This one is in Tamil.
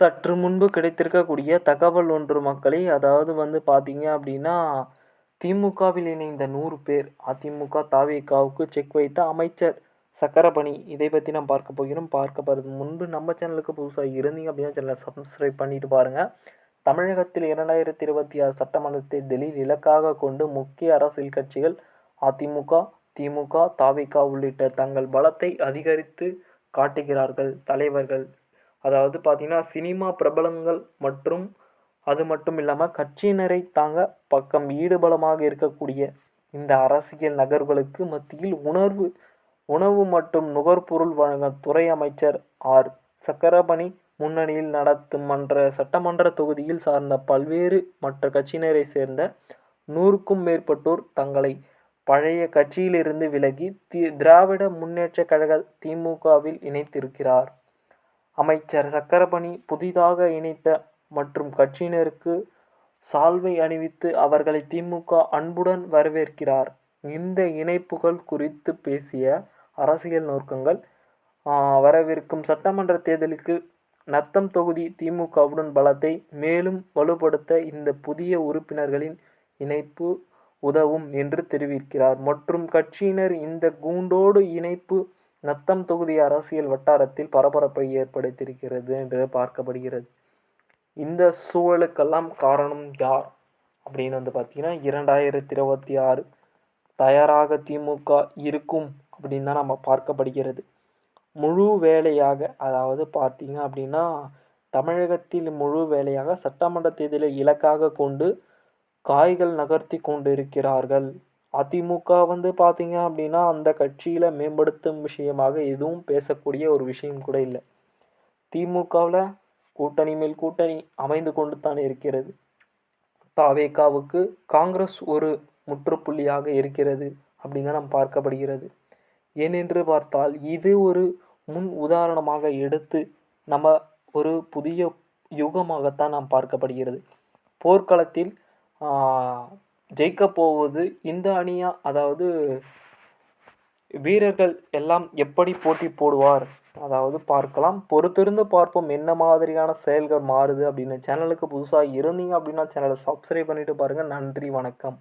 சற்று முன்பு கிடைத்திருக்கக்கூடிய தகவல் ஒன்று மக்களே அதாவது வந்து பார்த்தீங்க அப்படின்னா திமுகவில் இணைந்த நூறு பேர் அதிமுக தாவேகாவுக்கு செக் வைத்த அமைச்சர் சக்கரபணி. இதை பற்றி நாம் பார்க்க போகிறோம். பார்க்க போகிறது முன்பு நம்ம சேனலுக்கு புதுசாக இருந்தீங்க அப்படின்னா சேனலை சப்ஸ்கிரைப் பண்ணிட்டு பாருங்கள் தமிழகத்தில் இரண்டாயிரத்தி இருபத்தி ஆறு சட்டமன்றத்தை தேர்தலில் இலக்காக கொண்டு முக்கிய அரசியல் கட்சிகள் அதிமுக திமுக தாவிகா உள்ளிட்ட தங்கள் பலத்தை அதிகரித்து காட்டுகிறார்கள் தலைவர்கள். அதாவது பார்த்திங்கன்னா சினிமா பிரபலங்கள் மற்றும் அது மட்டும் இல்லாமல் கட்சியினரை தாங்க பக்கம் ஈடுபலமாக இருக்கக்கூடிய இந்த அரசியல் நகர்களுக்கு மத்தியில் உணர்வு உணவு மற்றும் நுகர்பொருள் வழங்கும் துறை அமைச்சர் ஆர். சக்கரபணி முன்னணியில் நடத்தும் மன்ற சட்டமன்ற தொகுதியில் சார்ந்த பல்வேறு மற்ற கட்சியினரை சேர்ந்த நூறுக்கும் மேற்பட்டோர் தங்களை பழைய கட்சியிலிருந்து விலகி தி திராவிட முன்னேற்ற கழக திமுகவில் இணைத்திருக்கிறார். அமைச்சர் சக்கரபணி புதிதாக இணைத்த மற்றும் கட்சியினருக்கு சால்வை அணிவித்து அவர்களை திமுக அன்புடன் வரவேற்கிறார். இந்த இணைப்புகள் குறித்து பேசிய அரசியல் நோக்கங்கள் வரவிருக்கும் சட்டமன்ற தேர்தலுக்கு நத்தம் தொகுதி திமுகவுடன் பலத்தை மேலும் வலுப்படுத்த இந்த புதிய உறுப்பினர்களின் இணைப்பு உதவும் என்று தெரிவிக்கிறார். மற்றும் கட்சியினர் இந்த கூண்டோடு இணைப்பு நத்தம் தொகுதி அரசியல் வட்டாரத்தில் பரபரப்பை ஏற்படுத்தியிருக்கிறது என்று பார்க்கப்படுகிறது. இந்த சூழலுக்கெல்லாம் காரணம் யார்? அப்படின்னு வந்து பார்த்திங்கன்னா இரண்டாயிரத்தி இருபத்தி ஆறு தயாராக திமுக இருக்கும் அப்படின்னு தான் நம்ம பார்க்கப்படுகிறது. முழு வேலையாக அதாவது பார்த்திங்க அப்படின்னா தமிழகத்தில் முழு வேலையாக சட்டமன்ற தேர்தலை இலக்காக கொண்டு காய்கள் நகர்த்தி கொண்டு இருக்கிறார்கள் அதிமுக வந்து பார்த்திங்க அப்படின்னா அந்த கட்சியில் மேம்படுத்தும் விஷயமாக எதுவும் பேசக்கூடிய ஒரு விஷயம் கூட இல்லை. திமுகவில் கூட்டணி மேல் கூட்டணி அமைந்து கொண்டு தான் இருக்கிறது. தாவேகாவுக்கு காங்கிரஸ் ஒரு முற்றுப்புள்ளியாக இருக்கிறது அப்படின்னு தான் நாம் பார்க்கப்படுகிறது ஏனென்று பார்த்தால் இது ஒரு முன் உதாரணமாக எடுத்து நம்ம ஒரு புதிய யுகமாகத்தான் நாம் பார்க்கப்படுகிறது. போர்க்களத்தில் ஜெயிக்க போவது இந்த அணியா? அதாவது வீரர்கள் எல்லாம் எப்படி போட்டி போடுவார்? அதாவது பார்க்கலாம். பொறுத்திருந்து பார்ப்போம் என்ன மாதிரியான செயல்கள் மாறுது அப்படின்னு. சேனலுக்கு புதுசாக இருந்தீங்க அப்படின்னா சேனலை சப்ஸ்கிரைப் பண்ணிவிட்டு பாருங்கள் நன்றி வணக்கம்.